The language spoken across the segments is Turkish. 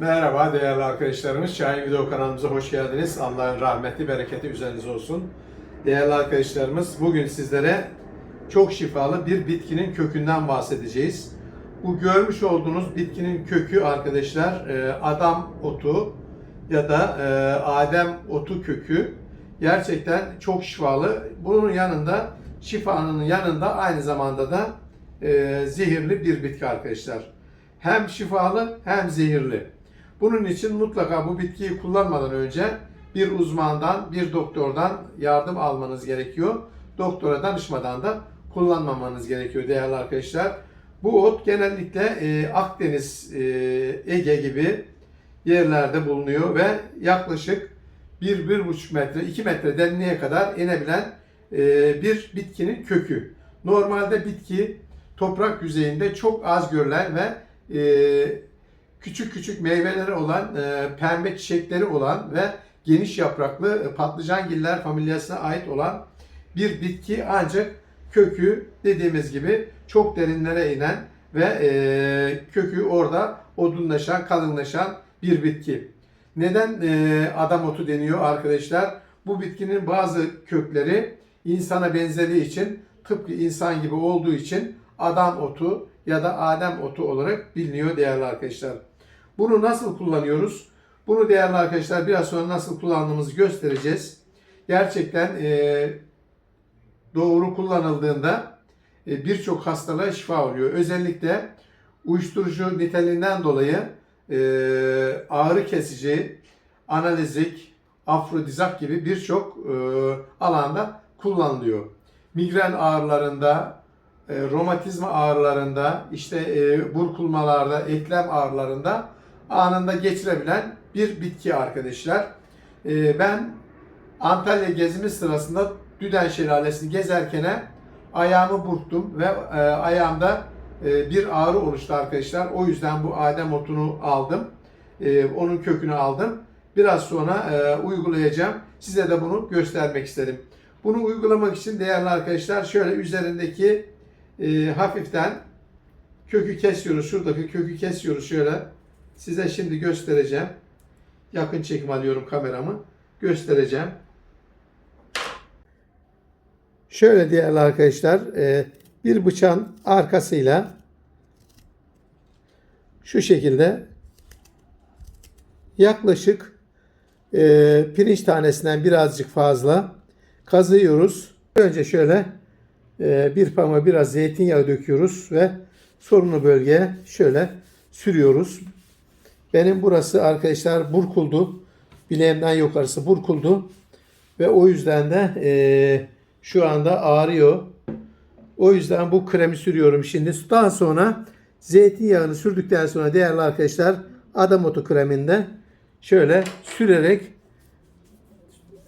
Merhaba değerli arkadaşlarımız. Şahin Video kanalımıza hoş geldiniz. Allah'ın rahmeti, bereketi üzerinize olsun. Değerli arkadaşlarımız, bugün sizlere çok şifalı bir bitkinin kökünden bahsedeceğiz. Bu görmüş olduğunuz bitkinin kökü arkadaşlar e, adam otu ya da e, adem otu kökü. Gerçekten çok şifalı. Bunun yanında şifanın yanında aynı zamanda da e, zehirli bir bitki arkadaşlar. Hem şifalı hem zehirli. Bunun için mutlaka bu bitkiyi kullanmadan önce bir uzmandan, bir doktordan yardım almanız gerekiyor. Doktora danışmadan da kullanmamanız gerekiyor değerli arkadaşlar. Bu ot genellikle e, Akdeniz, e, Ege gibi yerlerde bulunuyor ve yaklaşık 1-1,5 metre, 2 metre derinliğe kadar inebilen e, bir bitkinin kökü. Normalde bitki toprak yüzeyinde çok az görülen ve e, küçük küçük meyveleri olan, e, pembe çiçekleri olan ve geniş yapraklı e, patlıcangiller familyasına ait olan bir bitki ancak kökü dediğimiz gibi çok derinlere inen ve e, kökü orada odunlaşan, kalınlaşan bir bitki. Neden e, adam otu deniyor arkadaşlar? Bu bitkinin bazı kökleri insana benzediği için tıpkı insan gibi olduğu için adam otu ya da adem otu olarak biliniyor değerli arkadaşlar. Bunu nasıl kullanıyoruz? Bunu değerli arkadaşlar biraz sonra nasıl kullandığımızı göstereceğiz. Gerçekten e, doğru kullanıldığında e, birçok hastalığa şifa oluyor. Özellikle uyuşturucu niteliğinden dolayı e, ağrı kesici, analizik, afrodizak gibi birçok e, alanda kullanılıyor. Migren ağrılarında, e, romatizma ağrılarında, işte e, burkulmalarda, eklem ağrılarında anında geçirebilen bir bitki arkadaşlar. E, ben Antalya gezimiz sırasında Düden Şelalesi'ni gezerken ayağımı burktum ve e, ayağımda e, bir ağrı oluştu arkadaşlar. O yüzden bu adem otunu aldım. E, onun kökünü aldım. Biraz sonra e, uygulayacağım. Size de bunu göstermek istedim. Bunu uygulamak için değerli arkadaşlar şöyle üzerindeki hafiften kökü kesiyoruz. Şuradaki kökü kesiyoruz şöyle. Size şimdi göstereceğim. Yakın çekim alıyorum kameramı. Göstereceğim. Şöyle değerli arkadaşlar e, bir bıçağın arkasıyla şu şekilde yaklaşık e, pirinç tanesinden birazcık fazla kazıyoruz. Önce şöyle e, bir parmağı biraz zeytinyağı döküyoruz ve sorunlu bölgeye şöyle sürüyoruz. Benim burası arkadaşlar burkuldu. Bileğimden yukarısı burkuldu. Ve o yüzden de e, şu anda ağrıyor. O yüzden bu kremi sürüyorum şimdi. Daha sonra zeytinyağını sürdükten sonra değerli arkadaşlar adam otu kreminde şöyle sürerek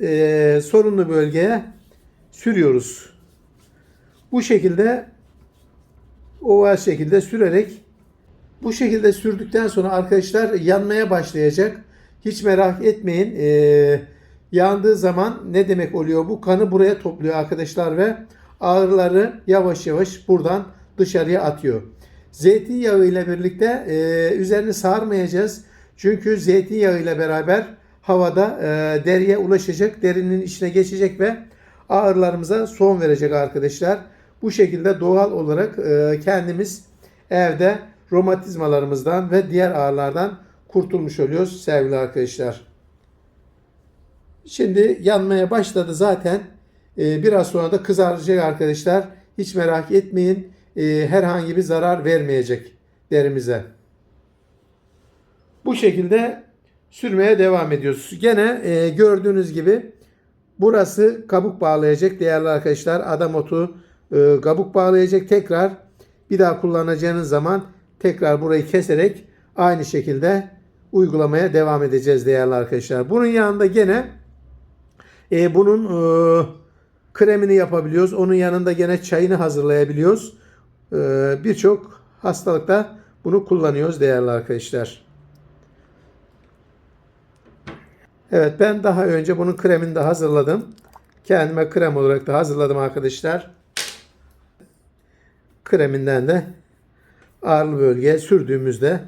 e, sorunlu bölgeye sürüyoruz. Bu şekilde oval şekilde sürerek bu şekilde sürdükten sonra arkadaşlar yanmaya başlayacak. Hiç merak etmeyin. Ee, yandığı zaman ne demek oluyor? Bu kanı buraya topluyor arkadaşlar ve ağrıları yavaş yavaş buradan dışarıya atıyor. Zeytinyağı ile birlikte e, üzerini sarmayacağız. Çünkü zeytinyağı ile beraber havada e, deriye ulaşacak, derinin içine geçecek ve ağrılarımıza son verecek arkadaşlar. Bu şekilde doğal olarak e, kendimiz evde romatizmalarımızdan ve diğer ağrılardan kurtulmuş oluyoruz sevgili arkadaşlar. Şimdi yanmaya başladı zaten. E, biraz sonra da kızaracak arkadaşlar. Hiç merak etmeyin. E, herhangi bir zarar vermeyecek derimize. Bu şekilde sürmeye devam ediyoruz. Gene e, gördüğünüz gibi burası kabuk bağlayacak değerli arkadaşlar. Adam otu e, kabuk bağlayacak. Tekrar bir daha kullanacağınız zaman tekrar burayı keserek aynı şekilde uygulamaya devam edeceğiz değerli arkadaşlar. Bunun yanında gene e, bunun e, kremini yapabiliyoruz. Onun yanında gene çayını hazırlayabiliyoruz. E, Birçok hastalıkta bunu kullanıyoruz değerli arkadaşlar. Evet ben daha önce bunun kremini de hazırladım. Kendime krem olarak da hazırladım arkadaşlar. Kreminden de ağrılı bölgeye sürdüğümüzde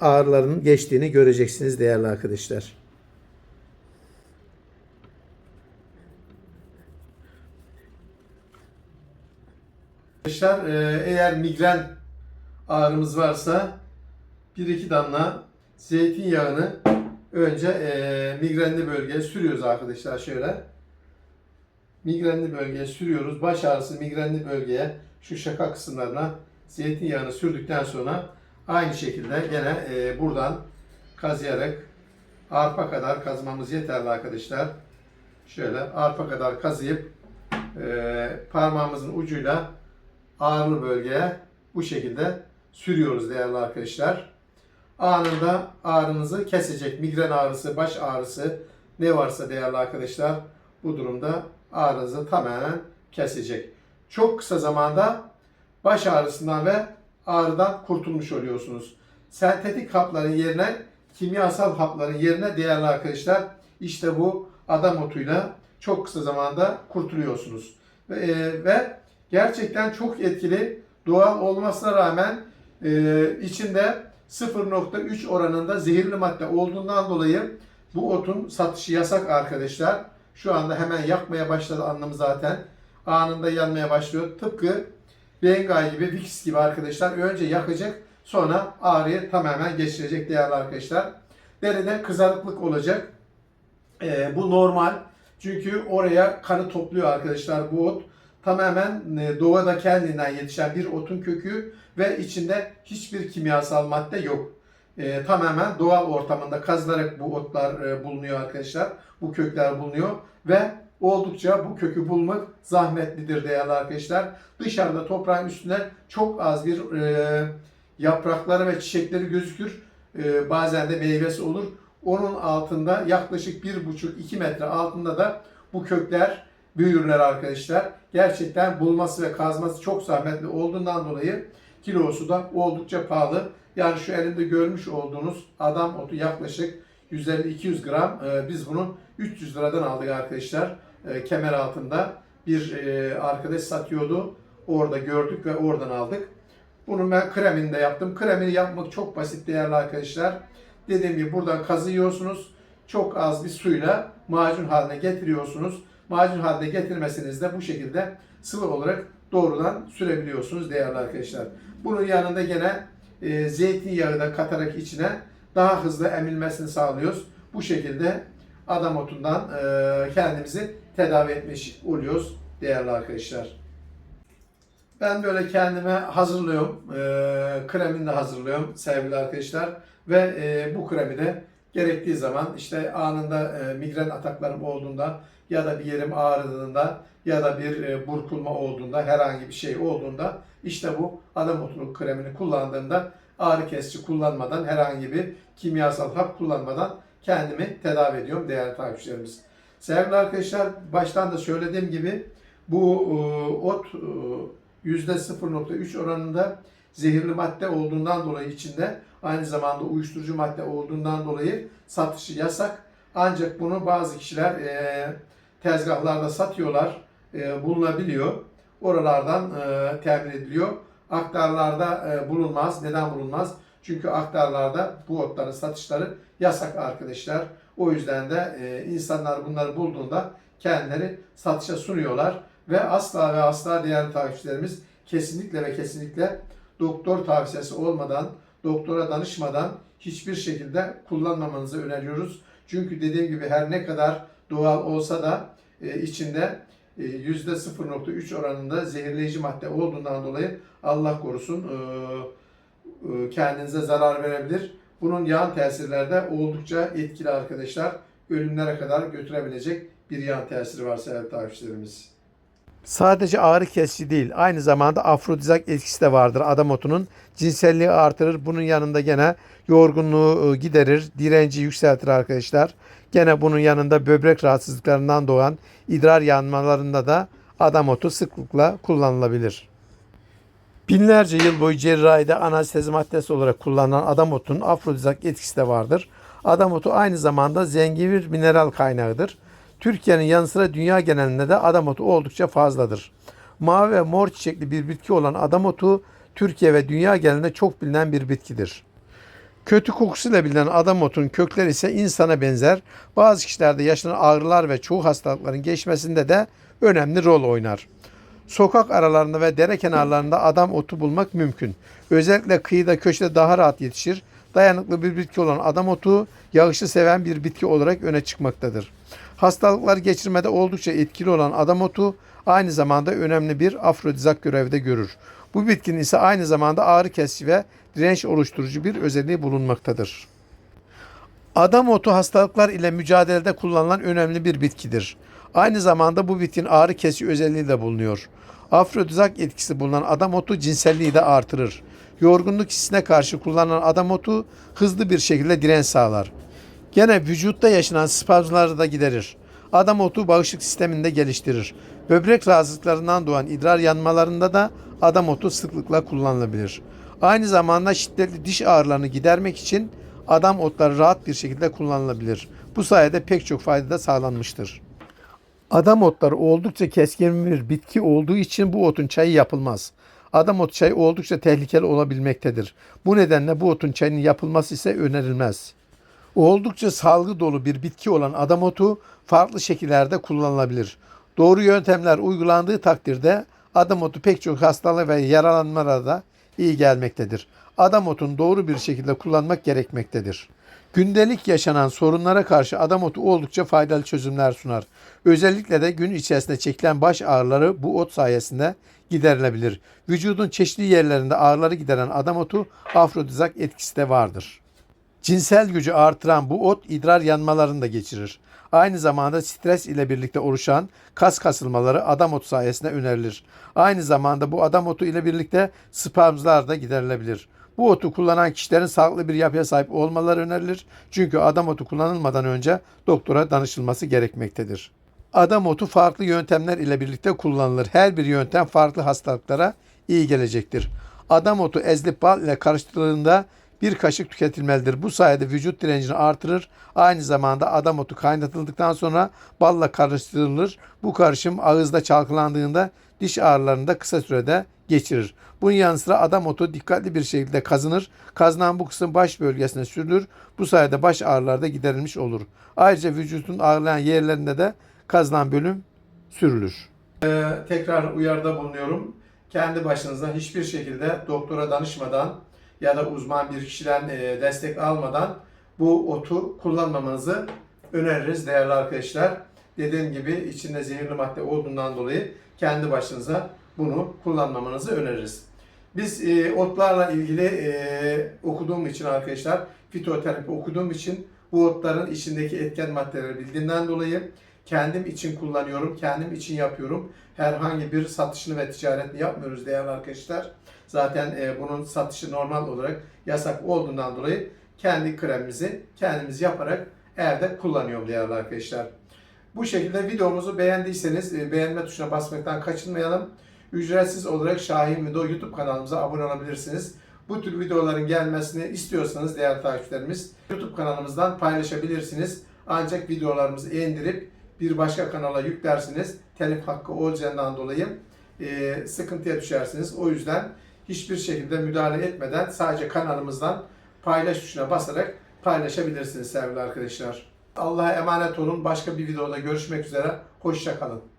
ağrıların geçtiğini göreceksiniz değerli arkadaşlar. Arkadaşlar e, eğer migren ağrımız varsa bir iki damla zeytinyağını önce e, migrenli bölgeye sürüyoruz arkadaşlar şöyle. Migrenli bölgeye sürüyoruz. Baş ağrısı migrenli bölgeye şu şaka kısımlarına zeytinyağını sürdükten sonra aynı şekilde gene e, buradan kazıyarak arpa kadar kazmamız yeterli arkadaşlar. Şöyle arpa kadar kazıyıp e, parmağımızın ucuyla ağrılı bölgeye bu şekilde sürüyoruz değerli arkadaşlar. Anında ağrınızı kesecek. Migren ağrısı, baş ağrısı ne varsa değerli arkadaşlar bu durumda ağrınızı tamamen kesecek. Çok kısa zamanda baş ağrısından ve ağrıdan kurtulmuş oluyorsunuz. Sentetik hapların yerine kimyasal hapların yerine değerli arkadaşlar işte bu adam otuyla çok kısa zamanda kurtuluyorsunuz. Ve, e, ve gerçekten çok etkili doğal olmasına rağmen e, içinde 0.3 oranında zehirli madde olduğundan dolayı bu otun satışı yasak arkadaşlar. Şu anda hemen yakmaya başladı anlamı zaten. Anında yanmaya başlıyor. Tıpkı Bengay gibi, Vicks gibi arkadaşlar. Önce yakacak sonra ağrıyı tamamen geçirecek değerli arkadaşlar. Deride kızarıklık olacak. Ee, bu normal. Çünkü oraya kanı topluyor arkadaşlar bu ot. Tamamen e, doğada kendinden yetişen bir otun kökü ve içinde hiçbir kimyasal madde yok. Ee, tamamen doğal ortamında kazılarak bu otlar e, bulunuyor arkadaşlar. Bu kökler bulunuyor ve oldukça bu kökü bulmak zahmetlidir değerli arkadaşlar. Dışarıda toprağın üstüne çok az bir e, yaprakları ve çiçekleri gözükür. E, bazen de meyvesi olur. Onun altında yaklaşık 1,5-2 metre altında da bu kökler büyürler arkadaşlar. Gerçekten bulması ve kazması çok zahmetli olduğundan dolayı kilosu da oldukça pahalı. Yani şu elimde görmüş olduğunuz adam otu yaklaşık 150-200 gram. Ee, biz bunu 300 liradan aldık arkadaşlar. Ee, kemer altında bir e, arkadaş satıyordu. Orada gördük ve oradan aldık. Bunun ben kremini de yaptım. Kremini yapmak çok basit değerli arkadaşlar. Dediğim gibi buradan kazıyorsunuz. Çok az bir suyla macun haline getiriyorsunuz. Macun haline getirmesiniz de bu şekilde sıvı olarak doğrudan sürebiliyorsunuz değerli arkadaşlar. Bunun yanında gene e, zeytinyağı da katarak içine daha hızlı emilmesini sağlıyoruz. Bu şekilde adam otundan e, kendimizi tedavi etmiş oluyoruz değerli arkadaşlar. Ben böyle kendime hazırlıyorum. E, kremini de hazırlıyorum sevgili arkadaşlar. Ve e, bu kremi de gerektiği zaman işte anında e, migren ataklarım olduğunda ya da bir yerim ağrıdığında ya da bir e, burkulma olduğunda herhangi bir şey olduğunda işte bu adam otu kremini kullandığımda ağrı kesici kullanmadan herhangi bir kimyasal hap kullanmadan kendimi tedavi ediyorum değerli takipçilerimiz. Sevgili arkadaşlar baştan da söylediğim gibi bu e, ot e, %0.3 oranında zehirli madde olduğundan dolayı içinde aynı zamanda uyuşturucu madde olduğundan dolayı satışı yasak. Ancak bunu bazı kişiler e, tezgahlarda satıyorlar, e, bulunabiliyor. Oralardan e, temin ediliyor. Aktarlarda e, bulunmaz. Neden bulunmaz? Çünkü aktarlarda bu otların satışları yasak arkadaşlar. O yüzden de e, insanlar bunları bulduğunda kendileri satışa sunuyorlar. Ve asla ve asla değerli takipçilerimiz kesinlikle ve kesinlikle doktor tavsiyesi olmadan, doktora danışmadan hiçbir şekilde kullanmamanızı öneriyoruz. Çünkü dediğim gibi her ne kadar doğal olsa da e, içinde e, %0.3 oranında zehirleyici madde olduğundan dolayı Allah korusun e, e, kendinize zarar verebilir. Bunun yan tesirleri de oldukça etkili arkadaşlar. Ölümlere kadar götürebilecek bir yan tesiri var sevgili takipçilerimiz. Sadece ağrı kesici değil, aynı zamanda afrodizyak etkisi de vardır adam otunun. Cinselliği artırır, bunun yanında gene yorgunluğu e, giderir, direnci yükseltir arkadaşlar. Gene bunun yanında böbrek rahatsızlıklarından doğan idrar yanmalarında da adam otu sıklıkla kullanılabilir. Binlerce yıl boyu cerrahide anestezi maddesi olarak kullanılan adam otunun afrodizyak etkisi de vardır. Adam otu aynı zamanda zengin bir mineral kaynağıdır. Türkiye'nin yanı sıra dünya genelinde de adam otu oldukça fazladır. Mavi ve mor çiçekli bir bitki olan adam otu Türkiye ve dünya genelinde çok bilinen bir bitkidir. Kötü kokusuyla bilinen adam otunun kökleri ise insana benzer. Bazı kişilerde yaşanan ağrılar ve çoğu hastalıkların geçmesinde de önemli rol oynar. Sokak aralarında ve dere kenarlarında adam otu bulmak mümkün. Özellikle kıyıda köşede daha rahat yetişir. Dayanıklı bir bitki olan adam otu yağışı seven bir bitki olarak öne çıkmaktadır. Hastalıklar geçirmede oldukça etkili olan adam otu aynı zamanda önemli bir afrodizak görevde görür. Bu bitkinin ise aynı zamanda ağrı kesici ve direnç oluşturucu bir özelliği bulunmaktadır. Adam otu hastalıklar ile mücadelede kullanılan önemli bir bitkidir. Aynı zamanda bu bitkinin ağrı kesici özelliği de bulunuyor. Afrodizak etkisi bulunan adam otu cinselliği de artırır. Yorgunluk hissine karşı kullanılan adam otu hızlı bir şekilde direnç sağlar. Gene vücutta yaşanan spazmları da giderir. Adam otu bağışıklık sistemini de geliştirir. Böbrek rahatsızlıklarından doğan idrar yanmalarında da adam otu sıklıkla kullanılabilir. Aynı zamanda şiddetli diş ağrılarını gidermek için adam otları rahat bir şekilde kullanılabilir. Bu sayede pek çok fayda da sağlanmıştır. Adam otları oldukça keskin bir bitki olduğu için bu otun çayı yapılmaz. Adam otu çayı oldukça tehlikeli olabilmektedir. Bu nedenle bu otun çayının yapılması ise önerilmez. Oldukça salgı dolu bir bitki olan adam otu farklı şekillerde kullanılabilir. Doğru yöntemler uygulandığı takdirde adam otu pek çok hastalığı ve yaralanmalara da iyi gelmektedir. Adam otunu doğru bir şekilde kullanmak gerekmektedir. Gündelik yaşanan sorunlara karşı adam otu oldukça faydalı çözümler sunar. Özellikle de gün içerisinde çekilen baş ağrıları bu ot sayesinde giderilebilir. Vücudun çeşitli yerlerinde ağrıları gideren adam otu afrodizak etkisi de vardır. Cinsel gücü artıran bu ot idrar yanmalarını da geçirir. Aynı zamanda stres ile birlikte oluşan kas kasılmaları adam otu sayesinde önerilir. Aynı zamanda bu adam otu ile birlikte spazmlar da giderilebilir. Bu otu kullanan kişilerin sağlıklı bir yapıya sahip olmaları önerilir. Çünkü adam otu kullanılmadan önce doktora danışılması gerekmektedir. Adam otu farklı yöntemler ile birlikte kullanılır. Her bir yöntem farklı hastalıklara iyi gelecektir. Adam otu ezilip bal ile karıştırıldığında bir kaşık tüketilmelidir. Bu sayede vücut direncini artırır. Aynı zamanda adam otu kaynatıldıktan sonra balla karıştırılır. Bu karışım ağızda çalkalandığında diş ağrılarını da kısa sürede geçirir. Bunun yanı sıra adam otu dikkatli bir şekilde kazınır. Kazınan bu kısım baş bölgesine sürülür. Bu sayede baş ağrıları da giderilmiş olur. Ayrıca vücudun ağrılayan yerlerinde de kazınan bölüm sürülür. Ee, tekrar uyarıda bulunuyorum. Kendi başınıza hiçbir şekilde doktora danışmadan ya da uzman bir kişiden e, destek almadan bu otu kullanmamanızı öneririz değerli arkadaşlar. Dediğim gibi içinde zehirli madde olduğundan dolayı kendi başınıza bunu kullanmamanızı öneririz. Biz e, otlarla ilgili e, okuduğum için arkadaşlar, fitoterapi okuduğum için bu otların içindeki etken maddeleri bildiğimden dolayı kendim için kullanıyorum, kendim için yapıyorum. Herhangi bir satışını ve ticaretini yapmıyoruz değerli arkadaşlar. Zaten e, bunun satışı normal olarak yasak olduğundan dolayı kendi kremimizi kendimiz yaparak evde kullanıyorum değerli arkadaşlar. Bu şekilde videomuzu beğendiyseniz e, beğenme tuşuna basmaktan kaçınmayalım. Ücretsiz olarak Şahin Video YouTube kanalımıza abone olabilirsiniz. Bu tür videoların gelmesini istiyorsanız değerli takipçilerimiz YouTube kanalımızdan paylaşabilirsiniz. Ancak videolarımızı indirip bir başka kanala yüklersiniz. Telif hakkı olacağından dolayı e, sıkıntıya düşersiniz. O yüzden hiçbir şekilde müdahale etmeden sadece kanalımızdan paylaş tuşuna basarak paylaşabilirsiniz sevgili arkadaşlar. Allah'a emanet olun. Başka bir videoda görüşmek üzere. Hoşça kalın.